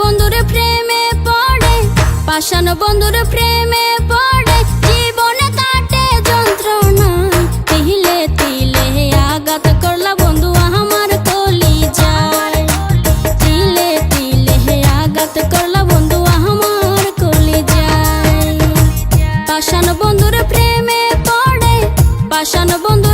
বন্ধুর প্রেমে পড়ে, পাষাণ বন্ধুর প্রেমে পড়ে, জীবনে কাটে যন্ত্রণা। তিলে তিলে আঘাত করলা বন্ধু আমার কলি যায় তিলে তিলে আঘাত করলা বন্ধু আমার কলি যায় পাষাণ বন্ধুর প্রেমে পড়ে, পাষাণ বন্ধু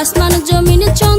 আসমান জমিন চ